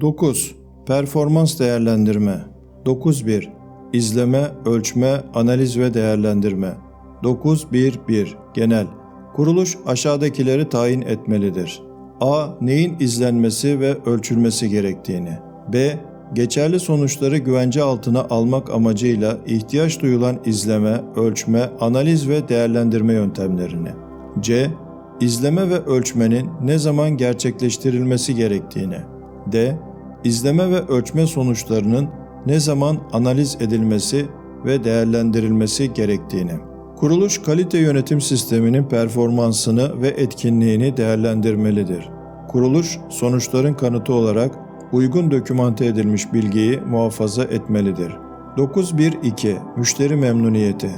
9. Performans değerlendirme 9.1 İzleme, ölçme, analiz ve değerlendirme 9.1.1 Genel Kuruluş aşağıdakileri tayin etmelidir. A. Neyin izlenmesi ve ölçülmesi gerektiğini. B. Geçerli sonuçları güvence altına almak amacıyla ihtiyaç duyulan izleme, ölçme, analiz ve değerlendirme yöntemlerini. C. İzleme ve ölçmenin ne zaman gerçekleştirilmesi gerektiğini. D. İzleme ve ölçme sonuçlarının ne zaman analiz edilmesi ve değerlendirilmesi gerektiğini. Kuruluş kalite yönetim sisteminin performansını ve etkinliğini değerlendirmelidir. Kuruluş sonuçların kanıtı olarak uygun dokümante edilmiş bilgiyi muhafaza etmelidir. 9.1.2 Müşteri memnuniyeti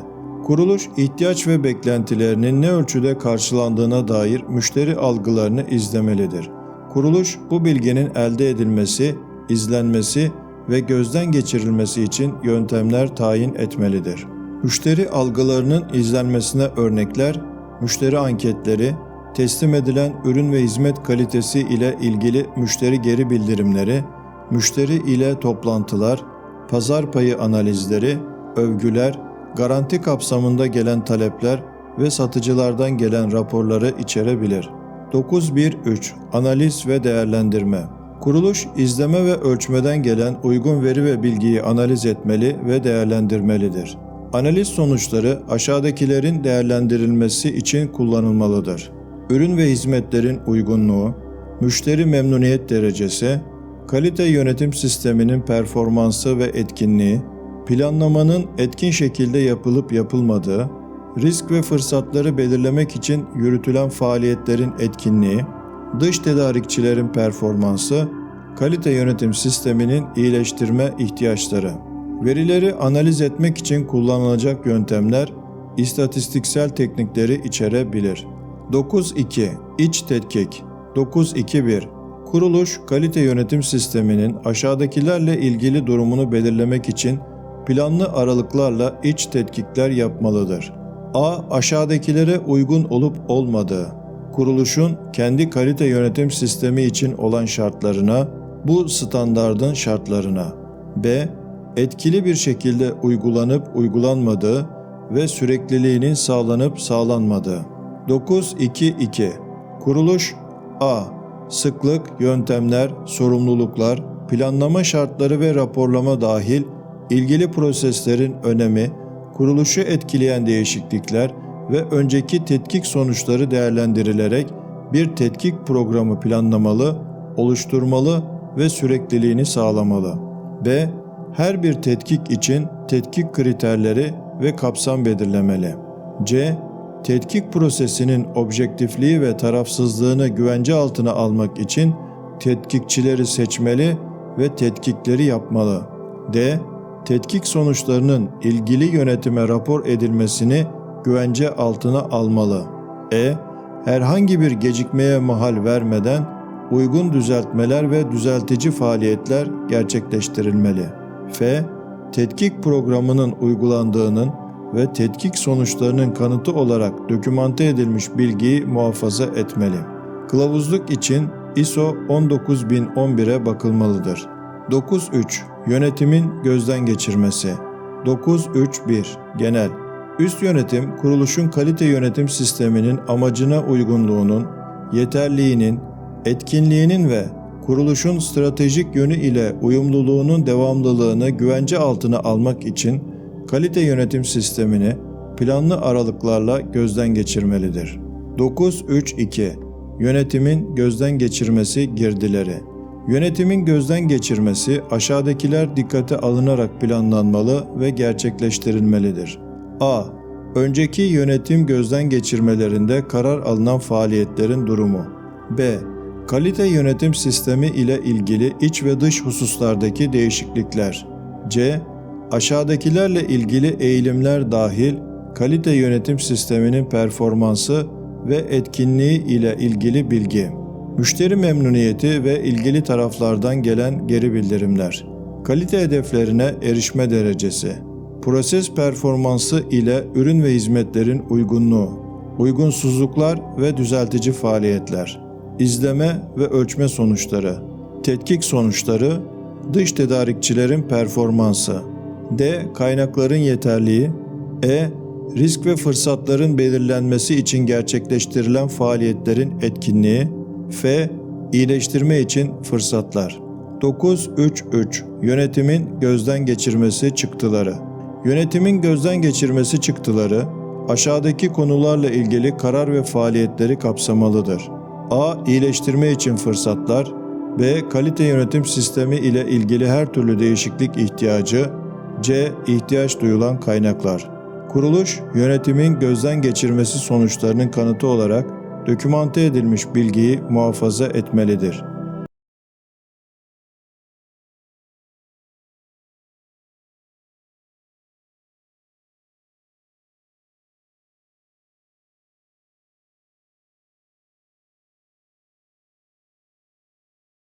Kuruluş ihtiyaç ve beklentilerinin ne ölçüde karşılandığına dair müşteri algılarını izlemelidir. Kuruluş bu bilginin elde edilmesi, izlenmesi ve gözden geçirilmesi için yöntemler tayin etmelidir. Müşteri algılarının izlenmesine örnekler, müşteri anketleri, teslim edilen ürün ve hizmet kalitesi ile ilgili müşteri geri bildirimleri, müşteri ile toplantılar, pazar payı analizleri, övgüler, garanti kapsamında gelen talepler ve satıcılardan gelen raporları içerebilir. 9.1.3 Analiz ve değerlendirme Kuruluş, izleme ve ölçmeden gelen uygun veri ve bilgiyi analiz etmeli ve değerlendirmelidir. Analiz sonuçları aşağıdakilerin değerlendirilmesi için kullanılmalıdır. Ürün ve hizmetlerin uygunluğu, müşteri memnuniyet derecesi, kalite yönetim sisteminin performansı ve etkinliği, planlamanın etkin şekilde yapılıp yapılmadığı, risk ve fırsatları belirlemek için yürütülen faaliyetlerin etkinliği, dış tedarikçilerin performansı, kalite yönetim sisteminin iyileştirme ihtiyaçları. Verileri analiz etmek için kullanılacak yöntemler istatistiksel teknikleri içerebilir. 9.2 İç tetkik 9.2.1 Kuruluş, kalite yönetim sisteminin aşağıdakilerle ilgili durumunu belirlemek için planlı aralıklarla iç tetkikler yapmalıdır. A. Aşağıdakilere uygun olup olmadığı. Kuruluşun kendi kalite yönetim sistemi için olan şartlarına, bu standardın şartlarına. B. Etkili bir şekilde uygulanıp uygulanmadığı ve sürekliliğinin sağlanıp sağlanmadığı. 9.2.2 Kuruluş A. Sıklık, yöntemler, sorumluluklar, planlama şartları ve raporlama dahil ilgili proseslerin önemi, kuruluşu etkileyen değişiklikler ve önceki tetkik sonuçları değerlendirilerek bir tetkik programı planlamalı, oluşturmalı ve sürekliliğini sağlamalı. B. Her bir tetkik için tetkik kriterleri ve kapsam belirlemeli. C. Tetkik prosesinin objektifliği ve tarafsızlığını güvence altına almak için tetkikçileri seçmeli ve tetkikleri yapmalı. D tetkik sonuçlarının ilgili yönetime rapor edilmesini güvence altına almalı. E. Herhangi bir gecikmeye mahal vermeden uygun düzeltmeler ve düzeltici faaliyetler gerçekleştirilmeli. F. Tetkik programının uygulandığının ve tetkik sonuçlarının kanıtı olarak dokümante edilmiş bilgiyi muhafaza etmeli. Kılavuzluk için ISO 19011'e bakılmalıdır. 9.3 Yönetimin gözden geçirmesi. 9.3.1 Genel. Üst yönetim, kuruluşun kalite yönetim sisteminin amacına uygunluğunun, yeterliğinin, etkinliğinin ve kuruluşun stratejik yönü ile uyumluluğunun devamlılığını güvence altına almak için kalite yönetim sistemini planlı aralıklarla gözden geçirmelidir. 9.3.2 Yönetimin gözden geçirmesi girdileri Yönetimin gözden geçirmesi aşağıdakiler dikkate alınarak planlanmalı ve gerçekleştirilmelidir. A. Önceki yönetim gözden geçirmelerinde karar alınan faaliyetlerin durumu. B. Kalite yönetim sistemi ile ilgili iç ve dış hususlardaki değişiklikler. C. Aşağıdakilerle ilgili eğilimler dahil kalite yönetim sisteminin performansı ve etkinliği ile ilgili bilgi. Müşteri memnuniyeti ve ilgili taraflardan gelen geri bildirimler. Kalite hedeflerine erişme derecesi. Proses performansı ile ürün ve hizmetlerin uygunluğu. Uygunsuzluklar ve düzeltici faaliyetler. İzleme ve ölçme sonuçları. Tetkik sonuçları Dış tedarikçilerin performansı D. Kaynakların yeterliği E. Risk ve fırsatların belirlenmesi için gerçekleştirilen faaliyetlerin etkinliği F. İyileştirme için fırsatlar 9.3.3 Yönetimin gözden geçirmesi çıktıları Yönetimin gözden geçirmesi çıktıları aşağıdaki konularla ilgili karar ve faaliyetleri kapsamalıdır. A. İyileştirme için fırsatlar B. Kalite yönetim sistemi ile ilgili her türlü değişiklik ihtiyacı C. ihtiyaç duyulan kaynaklar Kuruluş, yönetimin gözden geçirmesi sonuçlarının kanıtı olarak dokümante edilmiş bilgiyi muhafaza etmelidir.